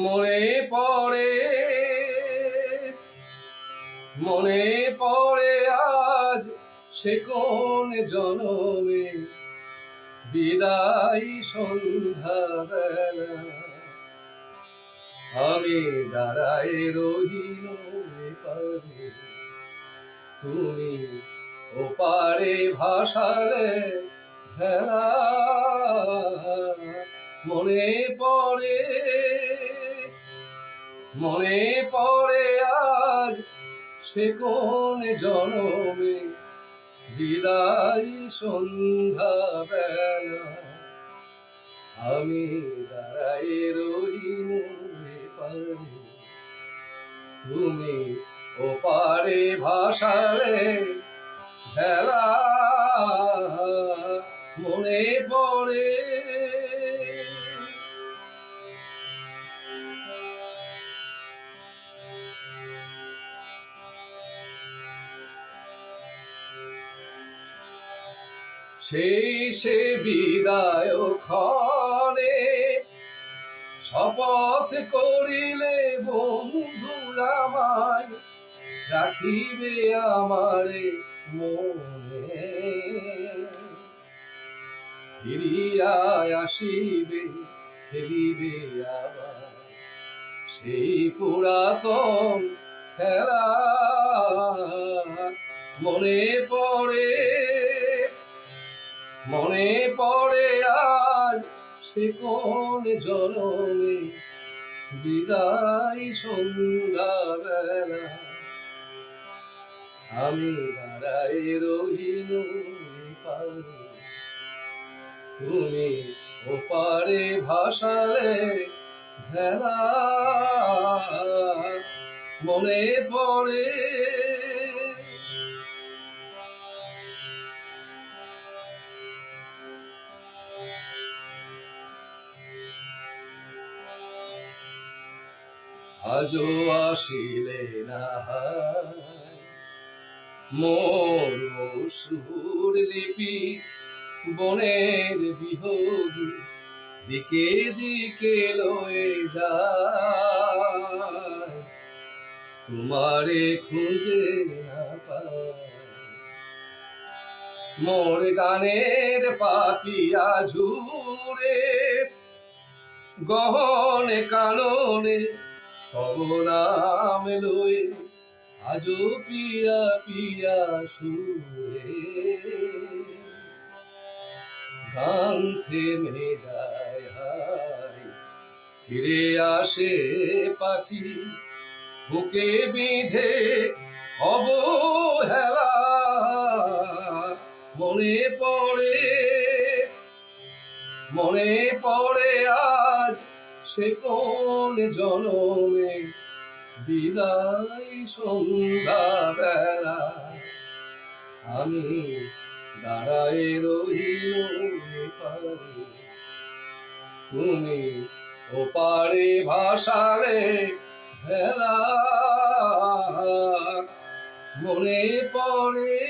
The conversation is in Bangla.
মনে পড়ে মনে পড়ে আজ সে কোন জনমে। বিদায় সন্ধ্যাবেলা। আমি দাঁড়ায় রহিল পারে। তুমি ওপারে ভাসালে মনে পড়ে মনে পড়ে আজ সে কোন জনমে। বিদায় সন্ধ্যা বেলা আমি দাঁড়াই পারে তুমি ওপারে ভাসালে ভেলা মনে পড়ে। সেই সে বিদায় ক্ষণে শপথ করিলে বন্ধুরামায় রাখিবে আমারে মনে। ফিরিয়া আসিবে, ফেলিবে আবার সেই পুরাতন খেলা। মনে পড়ে মনে পড়ে আজ সে কোন জনমে বিদায় সন্ধ্যাবেলা। আমি দাঁড়াই রহিল তুমি ওপারে ভাসালে ভেলা। মনে পড়ে আজও আসিলে না। মোর সুর লিপি, বনের বিহগী, দিকে দিকে লয়ে যায়। তোমারে খুঁজে না মোর গানের পাপিয়া ঝুরে গহনে কাননে তব নাম লয়ে পিয়া পিয়া সুরে। গান ফিরে আসে পাখি, বুকে বিঁধে অবহেলা। মনে পড়ে মনে পড়ে আজ সে কোন জনমে বিদায় সন্ধ্যা বেলা আমি দাঁড়ায় রহিল তুমি ওপারে ভাসালে ভেলা। মনে পড়ে